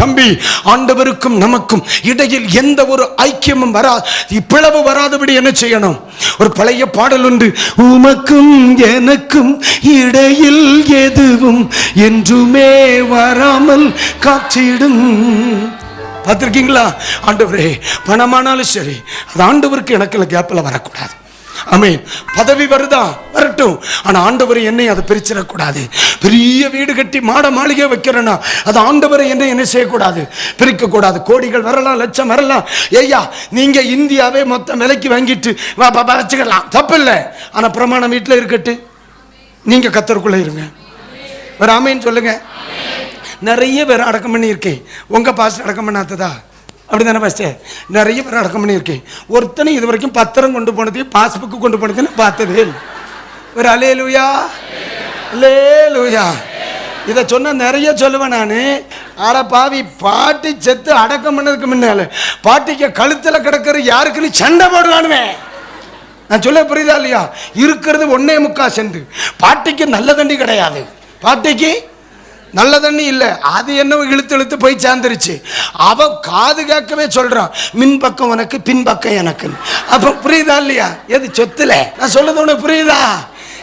தம்பி ஆண்டவருக்கும் நமக்கும் இடையில் எந்த ஒரு ஐக்கியமும் வரா பிளவு வராதபடி என்ன செய்யணும்? ஒரு பழைய பாடல் உண்டு. உமக்கும் எனக்கும் இடையில் எதுவும் என்றுமே வராமல் காத்திடும். பார்த்துருக்கீங்களா? ஆண்டவரே பணமானாலும் சரி அது ஆண்டவருக்கு எனக்கு கேப்பில் வரக்கூடாது. ஆமென். பதவி வருதா? வரட்டும். ஆனா ஆண்டவர் என்னை அதை பிரிச்சிடக்கூடாது. பெரிய வீடு கட்டி மாட மாளிகை வைக்கிறேன்னா அது ஆண்டவரை என்னை என்ன செய்யக்கூடாது? பிரிக்கக்கூடாது. கோடிகள் வரலாம் லட்சம் வரலாம். ஏய்யா நீங்க இந்தியாவே மொத்த விலைக்கு வாங்கிட்டு வா- வா- வச்சுக்கலாம். தப்பு இல்லை ஆனா பிரமாணம் வீட்டில் இருக்கட்டு நீங்க கத்தருக்குள்ள இருங்க. ஒரு ஆமைன்னு சொல்லுங்க. நிறைய பேர் அடக்கம் பண்ணியிருக்கேன். உங்க பாஸ்டர் அடக்கம் பண்ணாததா? அப்படி தானே ஃபஸ்ட்டு நிறைய பேர் அடக்கம் பண்ணியிருக்கேன். ஒருத்தனை இது வரைக்கும் பத்திரம் கொண்டு போனதையும் பாஸ்புக்கு கொண்டு போனதையும் பார்த்ததே ஒரு அலே லூயா லே லூயா இதை சொன்ன நிறைய சொல்லுவேன் நான். அட பாவி பாட்டி செத்து அடக்கம் பண்ணதுக்கு முன்னால பாட்டிக்கு கழுத்தில் கிடக்கிற யாருக்குன்னு சண்டை போடுவானுவேன் நான் சொல்ல புரியுதா இல்லையா? இருக்கிறது ஒன்னே முக்கா சென்று பாட்டிக்கு நல்ல தண்டி கிடையாது. பாட்டிக்கு நல்ல தண்ணி இல்லை. அது என்ன இழுத்து இழுத்து போய் சேர்ந்துருச்சு அவன் காது கேட்கவே சொல்கிறான் மின் பக்கம் உனக்கு பின் பக்கம் எனக்கு அப்ப புரியுதா இல்லையா? எது சொத்துல? நான் சொல்லுது உனக்கு புரியுதா?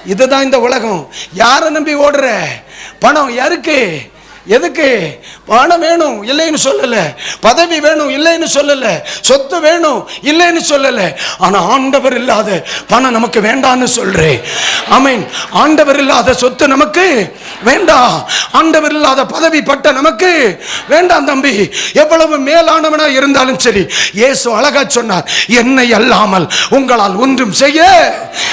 இதுதான் இந்த உலகம். யாரை நம்பி ஓடுற? பணம் யாருக்கு? எதுக்கு? பணம் வேணும் இல்லைன்னு சொல்லலை. பதவி வேணும் இல்லைன்னு சொல்லலை. சொத்து வேணும் இல்லைன்னு சொல்லலை. ஆனால் ஆண்டவர் இல்லாத பணம் நமக்கு வேண்டான்னு சொல்கிறேன் ஆமீன். ஆண்டவர் இல்லாத சொத்து நமக்கு வேண்டாம் ஆண்டவர் இல்லாத பதவி பட்ட நமக்கு. வேண்டாம் தம்பி எவ்வளவு மேலானவனா இருந்தாலும் சரி இயேசு அழகா சொன்னார் என்னை அல்லாமல் உங்களால் ஒன்றும் செய்ய.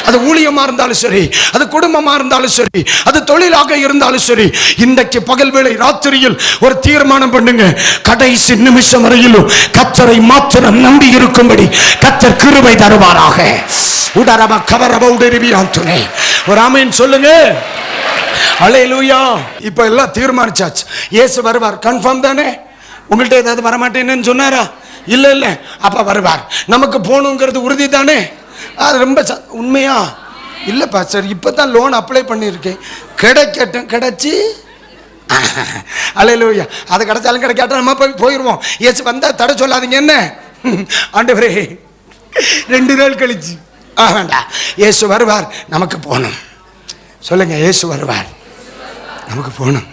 அது ஊழியமா இருந்தாலும் சரி அது குடும்பமா இருந்தாலும் சரி அது தொழிலாக இருந்தாலும் சரி இன்றைக்கு பகல் வேளை ராத்திரியில் ஒரு தீர்மானம் பண்ணுங்க. கடைசி நிமிஷம் வரையிலும் கத்தரை மாத்திரம் நம்பி இருக்கும்படி கத்தர் கிருபை தருவாராக. உடரப கவரப உடருவியான் துணை ஒரு ஆமீன் சொல்லுங்க. அலையலூயா இப்ப எல்லாம் தீர்மானிச்சாச்சு. இயேசு வருவார். கன்ஃபார்ம் தானே? உங்கள்ட்ட ஏதாவது வரமாட்டேன்னு சொன்னாரா? இல்ல இல்ல. அப்ப வருவார். நமக்கு போகணுங்கிறது உறுதி தானே? அது ரொம்ப ச- உண்மையா? இல்லைப்பா சார் இப்போ தான் லோன் அப்ளை பண்ணியிருக்கேன். கிடைக்கட்டும் கிடைச்சி. அலையிலூயா அது கிடைச்சாலும் கிடைக்காட்டும் நம்ம போய் போயிடுவோம் ஏசு வந்தால் தடை சொல்லாதீங்க என்ன? ஆண்டவரே ரெண்டு நாள் கழிச்சு. ஆ வேண்டாம். ஏசு வருவார். நமக்கு போகணும். சொல்லுங்க ஏசு வருவார். நமக்கு போகணும்